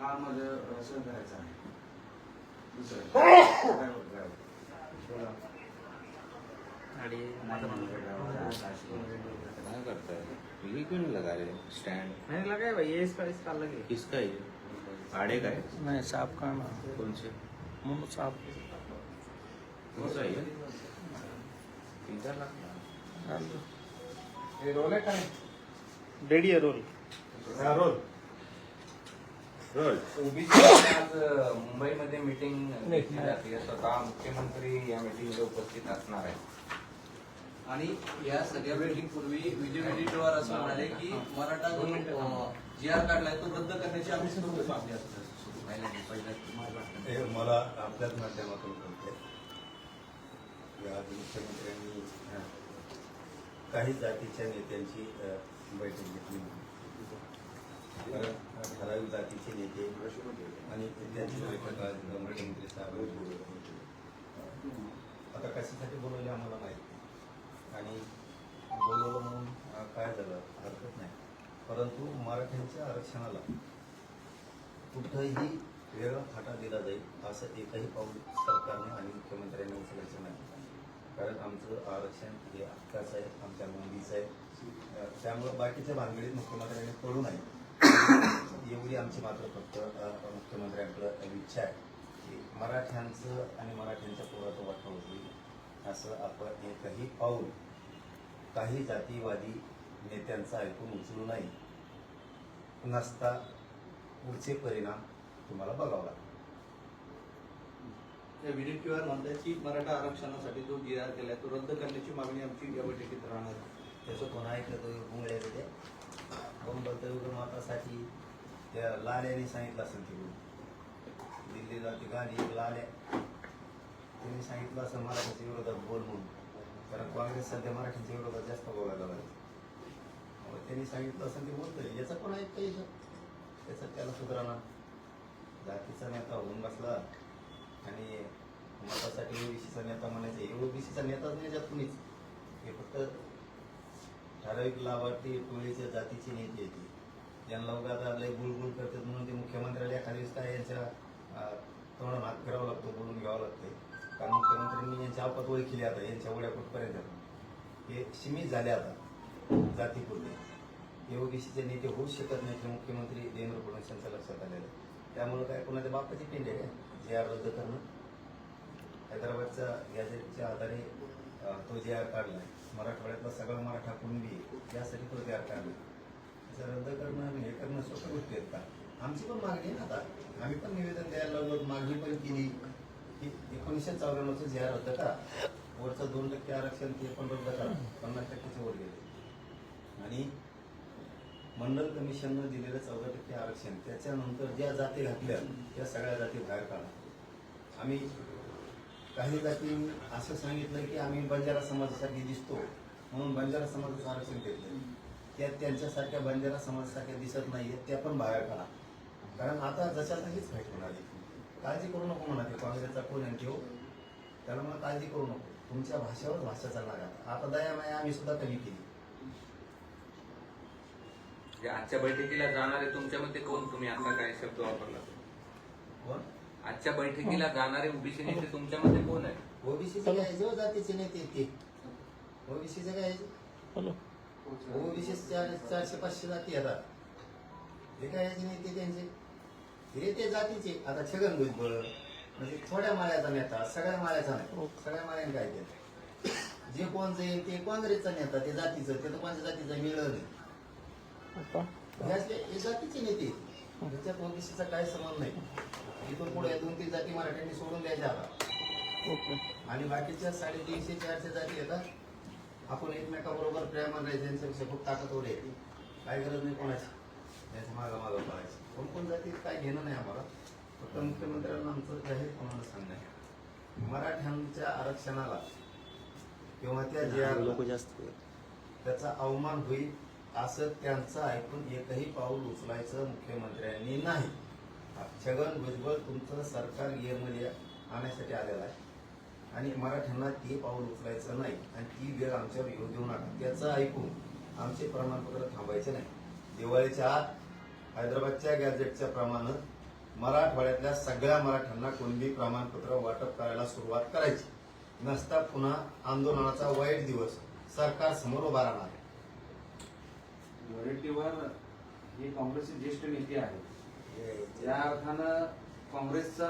हा माझं करायचा आहे. दुसरं. काय होत? करता है ये क्यों नहीं लगा रहे स्टैंड नहीं. लगा है भाई ये इसका इसका अलग है किसका है ये आड़े का है नहीं साहब का ना कौन से साहब कौन सा है ये हे रोल है रोल रोल रोल ओबीसी आज मुंबईमध्ये मीटिंग घेतली जाते. स्वतः मुख्यमंत्री या मीटिंगला उपस्थित असणार आहे आणि या सगळ्या मीटिंग पूर्वी विजय वडेट्टीवार असं म्हणाले की मराठा जो जी आर काढलाय तो रद्द करण्याची आम्ही सुरू मागणी असते. हे मला आपल्याच माध्यमातून कळते की आज मुख्यमंत्र्यांनी काही जातीच्या नेत्यांची बैठक घेतली ठराविक जातीचे नेते आणि त्यांची बैठक मुख्यमंत्री साहेब आता कशासाठी बोलवले आम्हाला माहिती आणि बोलवलं म्हणून काय झालं? हरकत नाही. परंतु मराठ्यांच्या आरक्षणाला कुठंही वेगळा फाटा दिला जाईल असं एकही पाऊल सरकारने आणि मुख्यमंत्र्यांनी उचलायचं नाही. कारण आमचं आरक्षण हे हक्काचं आहे आमच्या नोंदीचं आहे. त्यामुळं बाकीच्या भानगडीत मुख्यमंत्र्यांनी पडू नये. एवढी आमची मात्र फक्त मुख्यमंत्र्यांकडं इच्छा आहे की मराठ्यांचं आणि मराठ्यांच्या पोराचं वाटलं होईल असं आपण एकही पाऊल काही जातीवादी नेत्यांचं ऐकून उचलू नाही. नसता पुढचे परिणाम तुम्हाला बघावं लागतील म्हणतात की मराठा आरक्षणासाठी जो जी आर केलाय तो रद्द करण्याची मागणी आमची या बैठकीत राहणार त्याचं कोण ऐकलं उंगळ्या ते बलदेव मातासाठी त्या लाल्याने सांगितलं असेल तिकडून. दिल्लीला ती गाडी एक लाल्या. त्यांनी सांगितलं असं मराठीच्या विरोधात बोल म्हणून. कारण काँग्रेस सध्या मराठीच्या विरोधात जास्त बोलायला लागली मग त्यांनी सांगितलं असं ते बोलतोय. याचा पण ऐकतं याचं त्याचं त्याला सुधारणा. जातीचा नेता होऊन बसला. आणि मतासाठी ओबीसीचा नेता म्हणायचं. हे ओबीसीचा नेताच नाही जात कुणीच. हे फक्त ठराविक लाभार्थी टोळीच्या जातीचे नेते येते ज्यांना उगा आता लय गुलगुल करतात म्हणून ते मुख्यमंत्र्याला एखाद्या काय यांच्या तोंडात हात करावा लागतो बोलून घ्यावं लागते. कारण मुख्यमंत्र्यांनी यांच्या आपत ओळखली आता यांच्या उड्या कुठपर्यंत? हे सीमित झाले आता जातीपुरते. हे ओबीसीचे नेते होऊच शकत नाही हे मुख्यमंत्री देवेंद्र फडणवीस यांच्या लक्षात आलेलं आहे. त्यामुळे काय कोणाच्या बापाची पिंड आहे जे आर रद्द करणं हैदराबादच्या गॅजेटच्या आधारे तो जे आर काढला आहे मराठवाड्यातला सगळा मराठा कुणबी यासाठी तो तयार आर काढला त्याचं रद्द करणं आणि हे करणं सोपं गोष्टी आहेत का? आमची पण मागणी ना आता. आम्ही पण निवेदन द्यायला लागलो मागणी पण केली. की एकोणीसशे चौऱ्याण्णवचं जे आर रद्द करा वरचं दोन टक्के आरक्षण ते पण रद्द करा. पन्नास टक्क्याच्या वर गेले. आणि मंडल कमिशननं दिलेलं चौदा टक्के आरक्षण त्याच्यानंतर ज्या जाती घातल्या त्या सगळ्या जाती बाहेर काढा. आम्ही काही जाती असं सांगितलं की आम्ही बंजारा समाजासाठी दिसतो म्हणून बंजारा समाजाचं आरक्षण घेतलं त्या त्यांच्यासारख्या बंजारा समाजासारख्या दिसत नाहीये त्या पण बाहेर काढा कारण आता जशा तशीच होणार आहे. काळजी करू नको म्हणा ते काँग्रेसचा कोण आहे ठेव त्याला मला काळजी करू नको. तुमच्या भाषेवर भाषा चालणार आता दया माया आम्ही सुद्धा कमी केली. आजच्या बैठकीला जाणारे तुमच्यामध्ये कोण? तुम्ही आता काय शब्द वापरला? कोण? आजच्या बैठकीला जाणारे ओबीसी नेते तुमच्यामध्ये कोण आहे ओबीसीचे काय जो जातीचे नेते ते. ओबीसीचे काय? हॅलो. ओबीसी चारशे पाचशे जाती येतात हे काय याचे नेते त्यांचे? हे ते जातीचे. आता छगन भुजबळ म्हणजे थोड्या माळ्याचा नेता सगळ्या माळ्याचा नाही. सगळ्या माळ्याने काय केलं? जे कोण जाईल ते काँग्रेसचा नेता ते जातीचं ते तर कोणत्या जातीचं मिळलं नाही. आता? हे असले हे जातीचे नेते आहेत. त्याच्यात ओबीसीचा काय संबंध नाही. इथून पुढे दोन तीन जाती मराठ्यांनी सोडून द्यायच्या आता ओके. आणि बाकीच्या साडेतीनशे चारशे जाती येतात आपण एकमेकाबरोबर प्रेमान राहायचं यांच्यापेक्षा खूप ताकदवर आहे. काय गरज नाही कोणाची. याच्या मागं मागं पडायची कोण कोण जाती काय घेणं नाही आम्हाला. फक्त मुख्यमंत्र्यांना आमचं जाहीर कोणाला सांगणं आहे. मराठ्यांच्या आरक्षणाला किंवा त्या जे लोक जास्त त्याचा अवमान होईल असं त्यांचं ऐकून एकही पाऊल उचलायचं मुख्यमंत्र्यांनी नाही. छगन भुजबळ तुमचं सरकार गिअरमध्ये आणण्यासाठी आलेलं आहे. आणि मराठ्यांना ते पाऊल उचलायचं नाही. आणि ती वेळ आमच्यावर येऊ देऊ नका. त्याचं ऐकून आमचे प्रमाणपत्र थांबायचे नाही. दिवाळीच्या आत हैदराबादच्या गॅजेटच्या प्रमाणे मराठवाड्यातल्या सगळ्या मराठ्यांना कुणबी प्रमाणपत्र वाटप करायला सुरुवात करायची. नसता पुन्हा आंदोलनाचा वाईट दिवस सरकार समोर उभा राहणार. वरटीवर हे काँग्रेसचे ज्येष्ठ नेते आहेत. या अर्थानं काँग्रेसचा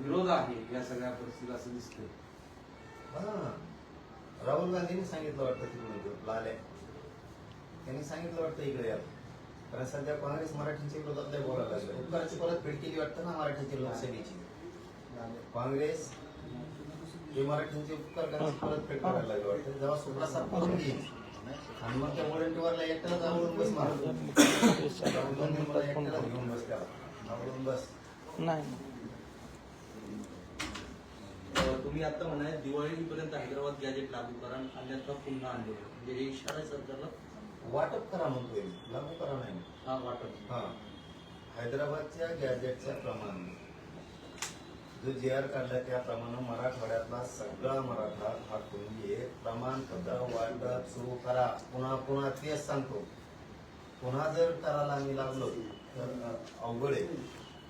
विरोध आहे या सगळ्या परिस्थितीत असं दिसतंय. हा. राहुल गांधींनी सांगितलं वाटतं तिकडून लाल्या त्यांनी सांगितलं वाटतं इकडे या कारण सध्या काँग्रेस मराठीच्या विरोधात लय बोलायला लागलं उपकाराची परत भेट केली वाटतं ना मराठीची लोकसभेची? काँग्रेस हे मराठींचे उपकार करायची परत भेट करायला लागले वाटतं. जेव्हा सुप्रासाद करून घेईल आणि मग त्या वॉरंटीवरला एकट्याला आवडून बस. मारतो राहुल गांधी मला एकट्याला घेऊन बस त्याला आवडून बस. नाही. अं, तुम्ही आता म्हणाय दिवाळीपर्यंत हैदराबाद गॅजेट लागू करा अन्यथा पुन्हा आंदोलन म्हणजे हे इशारा आहे सरकारला? वाटप करा म्हणतोय. लागू करा नाही. हा वाटत हा. हैदराबादच्या गॅजेटच्या प्रमाणे. जो जे आर काढला त्याप्रमाणे मराठवाड्यातला सगळा मराठा हा कुणबी आहे प्रमाणपत्र वाटप सुरू करा. पुन्हा पुन्हा तेच सांगतो. पुन्हा जर करायला आम्ही लागलो तर अवघड आहे.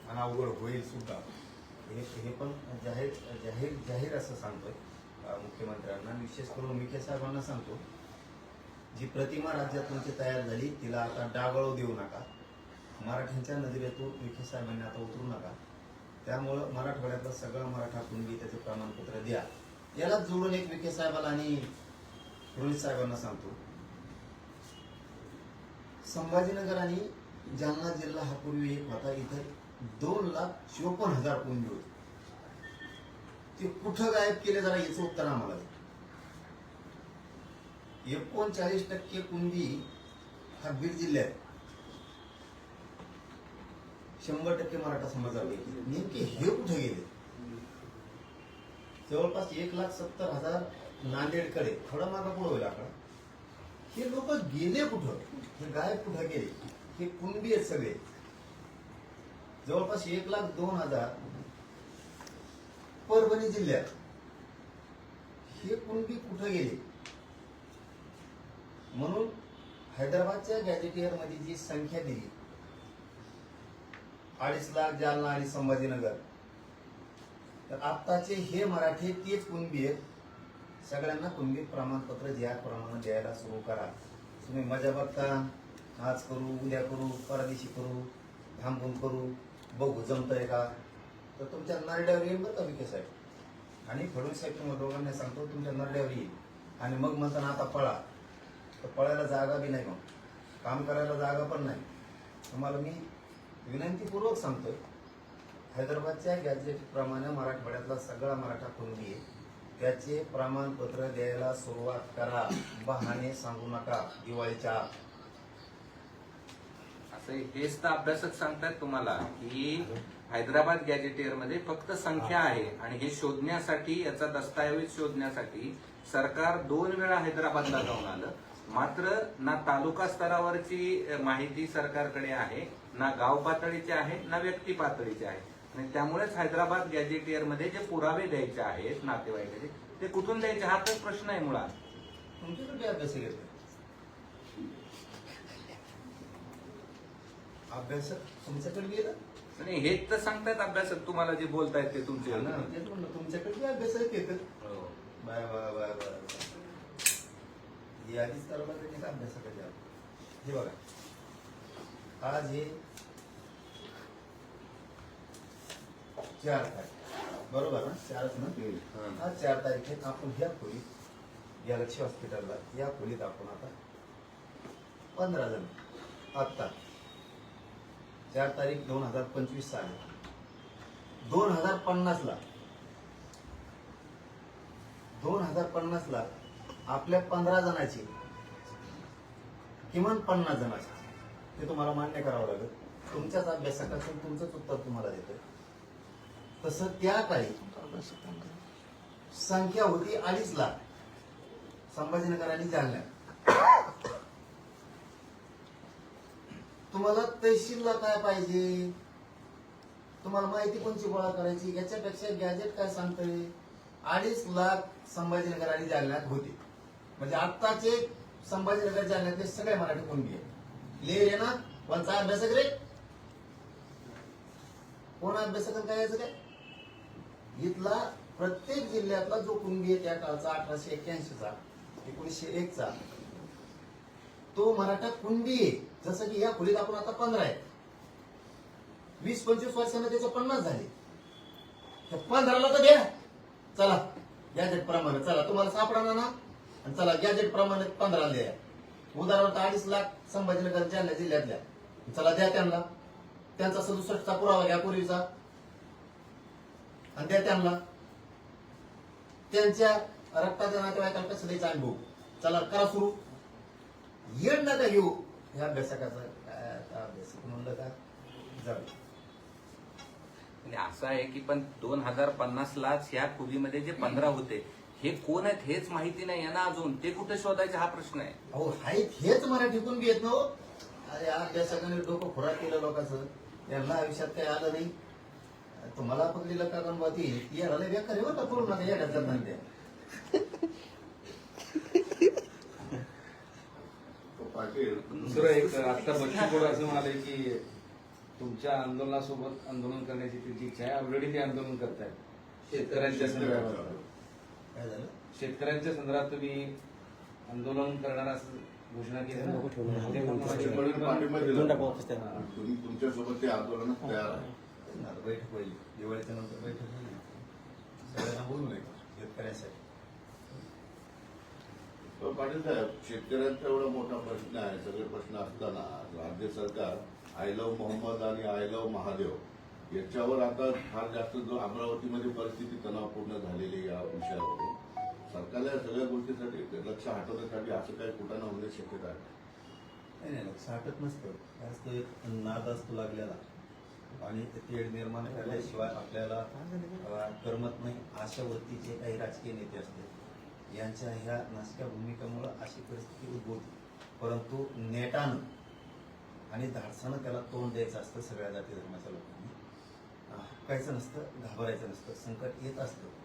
आणि अवघड होईल सुद्धा. हे हे पण जाहीर जाहीर जाहीर असं सांगतोय मुख्यमंत्र्यांना. विशेष करून विखे साहेबांना सांगतो जी प्रतिमा राज्यात तुमची तयार झाली तिला आता डागळू देऊ नका. मराठ्यांच्या नजरेतून विखे साहेबांनी आता उतरू नका. त्यामुळं मराठवाड्यातला सगळा मराठा कुणबी त्याचं प्रमाणपत्र द्या. याला जोडून एक विखे साहेबाला आणि रोहित साहेबांना सांगतो. संभाजीनगर आणि जालना जिल्हा हा पूर्वी एक होता. इथं दोन लाख चोपन्न हजार कुणबी होते. ते कुठं गायब केले जरा याचं उत्तर आम्हाला एकोणचाळीस टक्के कुणबी हा बीड जिल्ह्यात. शंभर टक्के मराठा समाजापैकी नेमके हे कुठे गेले? जवळपास एक लाख सत्तर हजार नांदेडकडे थोडा मागा पुढे होईल आकडा हे लोक गेले कुठं? हे गायब कुठं गेले? हे कुणबी आहेत सगळे? जवळपास एक लाख दोन हजार परभणी जिल्ह्यात. हे कुणबी कुठं गेले? म्हणून हैदराबादच्या गॅजेटियरमध्ये जी संख्या दिली अडीच लाख जालना आणि संभाजीनगर. तर आत्ताचे हे मराठी तेच कुणबी आहेत? सगळ्यांना कुणबी प्रमाणपत्र ज्या प्रमाणे द्यायला सुरू करा. तुम्ही मजा बघता आज करू उद्या करू परदेशी करू थांबून करू बघू जमतंय का? तर तुमच्या नरड्यावर येईल बरं का विके साहेब? आणि फडणवीस साहेब तुम्हाला दोघांना सांगतो तुमच्या नरड्यावर येईल. आणि मग म्हणताना आता पळा. तर पळायला जागा बी नाही मग. काम करायला जागा पण नाही. तुम्हाला मी विनंतीपूर्वक सांगतोय हैदराबादच्या गॅजेट प्रमाणे मराठवाड्यातला सगळा मराठा कुणबी आहे. त्याचे प्रमाणपत्र द्यायला सुरुवात करा बहाणे सांगू नका दिवाळीच्या आत. असं हेच तर अभ्यासक सांगतात तुम्हाला की हैदराबाद गॅजेटियरमध्ये फक्त संख्या आहे आणि हे शोधण्यासाठी याचा दस्तऐवज शोधण्यासाठी सरकार दोन वेळा हैदराबादला जाऊन आलं. मात्र ना तालुका स्तरावरची माहिती सरकारकडे आहे ना गाव पातळीची आहे ना व्यक्ती पातळीची आहे. आणि त्यामुळेच हैदराबाद गॅजेटियरमध्ये जे पुरावे द्यायचे आहेत नातेवाईकाचे ते कुठून द्यायचे? हा तर प्रश्न आहे मुळात. तुमच्याकडे अभ्यास अभ्यासक तुमच्याकडे गेलं? आणि हेच तर सांगतायत अभ्यासक तुम्हाला जे बोलतायत ते तुमचे तुमच्याकडे अभ्यासक येतं हो. Bye bye bye bye. तरला त्यांनी अभ्यासकाच्या हे बघा. आज हे चार तारीख. बरोबर ना? चारच ना? आज चार तारखेत आपण ह्या खोलीत या लक्ष्य हॉस्पिटलला या खोलीत आपण आता पंधरा जण. आत्ता. चार तारीख दोन हजार पंचवीस साली. दोन हजार पन्नास ला दोन हजार पन्नास ला आपल्या पंधरा जणांची किमान पन्नास जणांची. ते तुम्हाला मान्य करावं लागेल. तुमच्याच अभ्यासकातून तुमचंच उत्तर तुम्हाला देतोय. तसं त्या काळी संख्या होती अडीच लाख. संभाजीनगर आणि जालन्यात तुम्हाला तहसीलला काय पाहिजे? तुम्हाला माहिती कोणची गोळा करायची? याच्यापेक्षा गॅजेट काय सांगतोय? अडीच लाख संभाजीनगर आणि जालन्यात होते. म्हणजे आत्ताचे संभाजीनगर जालन्यातले सगळे मराठी कुणबी आहेत. ले रे ना? कोणचा अभ्यासक रे? अभ्यासाकडे काय यायचं काय? इथला प्रत्येक जिल्ह्यातला जो कुणबी आहे त्या काळचा अठराशे एक्क्याऐंशीचा एकोणीसशे एकचा तो मराठा कुंडी आहे. जसं की या खोलीत आपण आता पंधरा आहे. वीस पंचवीस वर्षांना त्याचे पन्नास झाले. पंधराला तर द्या. चला गॅजेट प्रमाणे चला तुम्हाला सापडा ना? आणि चला गॅजेट प्रमाणे पंधरा द्या. उदाहरणार्थ अडीच लाख संभाजीनगर जालना जिल्ह्यातल्या. चला द्या त्यांना. त्यांचा सदुसष्टचा पुरावा घ्या पूर्वीचा. आणि द्या त्यांना. त्यांच्या रक्ताच्या नातेवाईकाला कसं द्यायचा अनुभव? चला करा सुरू. येड नका घेऊ. ह्या अभ्यासकाचा काय अभ्यासक म्हणलं का जाऊ. असं आहे की पण दोन हजार पन्नास लाच ह्या खोलीमध्ये जे पंधरा होते हे कोण आहेत हेच माहिती नाही आहे ना अजून. ते कुठे शोधायचे हा प्रश्न आहे. अहो हायत हेच मराठीतून बी येत ना हो. अरे अभ्यासकाने डोकं खुराक केलं लोकांचं. त्यांना आयुष्यात काही आलं नाही. तुम्हाला पकडलेलं का गणपती ती येणार बेकार आहे बरं का करू नका येण्यात जाताना त्या दुसरं एक आता बच्चू कडू असं म्हणाले की तुमच्या आंदोलनासोबत आंदोलन करण्याची त्यांची इच्छा आहे. ऑलरेडी ते आंदोलन करतायत. शेतकऱ्यांच्या संदर्भात काय झालं? शेतकऱ्यांच्या संदर्भात तुम्ही आंदोलन करणार असं घोषणा केली. तुम्ही तुमच्यासोबत ते आंदोलनात तयार आहे. ना, बैठक होईल. दिवाळीच्या नंतर बैठक होईल. सगळ्यांना बोलू नये शेतकऱ्यांसाठी. पण पाटील साहेब शेतकऱ्यांचा एवढा मोठा प्रश्न आहे. सगळे प्रश्न असताना राज्य सरकार आय लव्ह मोहम्मद आणि आय लव्ह महादेव याच्यावर आता फार जास्त जो अमरावतीमध्ये परिस्थिती तणावपूर्ण झालेली या विषयावर. सरकारला या सगळ्या गोष्टीसाठी लक्ष हटवण्यासाठी असं काही कुठं होण्याची शक्यता आहे? नाही नाही लक्ष हटत नसतं. त्याच तो एक नाद असतो लागलेला. आणि ते तेढ निर्माण केल्याशिवाय आपल्याला करमत नाही अशा वृत्तीचे काही राजकीय नेते असतात यांच्या ह्या नाशक्या भूमिकेमुळं अशी परिस्थिती उद्भवते. परंतु नेटानं आणि धाडसानं त्याला तोंड द्यायचं असतं सगळ्या जाती धर्माच्या लोकांनी. अं, नसतं घाबरायचं नसतं संकट येत असतं.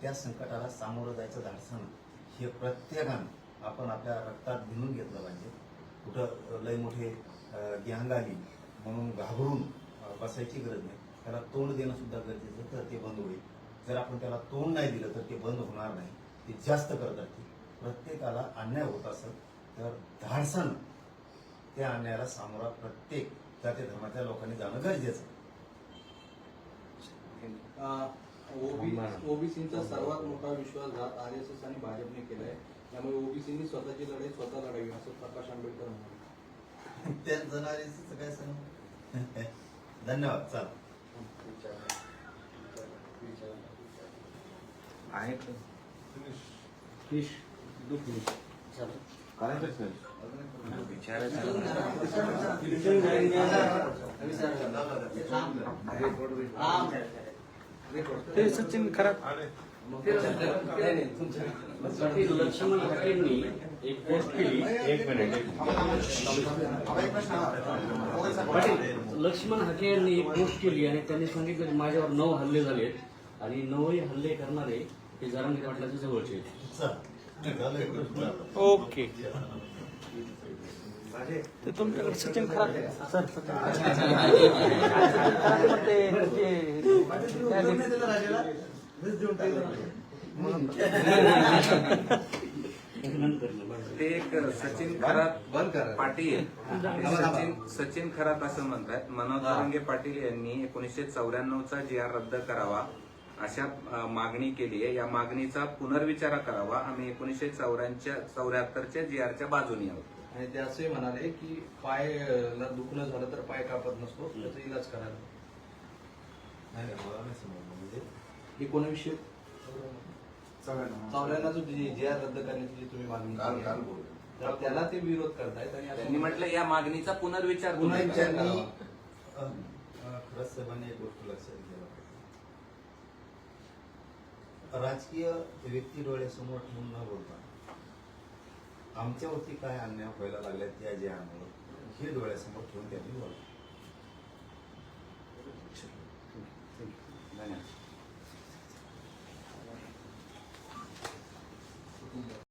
त्या संकटाला सामोरं जायचं धाडसानं हे प्रत्येकानं आपण आपल्या रक्तात भिनून घेतलं पाहिजे. कुठं लय मोठे ग्यांग आली म्हणून घाबरून बसायची गरज नाही. त्याला तोंड देणं सुद्धा गरजेचं तर ते बंद होईल. जर आपण त्याला तोंड नाही दिलं तर ते बंद होणार नाही. ते जास्त करतात ते प्रत्येकाला अन्याय होत असत तर धाडसानं. त्या अन्यायाला सामोरा प्रत्येक जाती धर्माच्या लोकांनी जाणं गरजेचं ओबीसीचा सर्वात मोठा विश्वासघात आर एस एस आणि भाजपने केलाय. त्यामुळे ओबीसीनी स्वतःची लढाई स्वतः लढावी असं प्रकाश आंबेडकर म्हणाले. त्यांचं नारीचं काय सांग? धन्यवाद चला. आहे? विचारायचं ते सचिन खराब लक्ष्मण हाकेंनी एक पोस्ट केली एक मिनिट लक्ष्मण हाके यांनी एक पोस्ट केली आणि त्यांनी सांगितलं की माझ्यावर नऊ हल्ले झालेत आणि नऊही हल्ले करणारे हे जरांगी पाटलाच्या जवळचे झालं. ओके. ते तुमच्याकडे सचिन खराब सर सचिन ते- एक सचिन खरात बंद करा. पाटील सचिन सचिन खरात असं म्हणतात. मनोज. तरंगे पाटील यांनी एकोणीसशे चौऱ्याण्णवचा जी आर रद्द करावा अशा मागणी केली आहे. या मागणीचा पुनर्विचार करावा. आम्ही एकोणीसशे चौऱ्याच्या चौऱ्याहत्तरच्या जी आरच्या बाजूने आहोत. आणि ते असे म्हणाले की पायला दुखणं झालं तर पाय कापत नसतो त्याचा इलाज करायला. नाही नाही, मला नाही समजलं. म्हणजे एकोणीसशे चौऱ्याण्णव जे आर रद्द करण्याची जी तुम्ही मागणी काल केली. काल आहे, बोलू तर त्याला ते विरोध करतायत आणि त्यांनी म्हटलं या मागणीचा पुनर्विचार तुम्ही पुन्हा करा. विचार त्यांनी करावा. अ, अ, खरंच साहेबांनी एक गोष्ट लक्षात घ्यायला पाहिजे राजकीय व्यक्ती डोळ्यासमोर न बोलता आमच्यावरती काय अन्याय व्हायला लागल्या त्या जयामुळं हे डोळ्यासमोर ठेवून त्यांनी बोला धन्यवाद.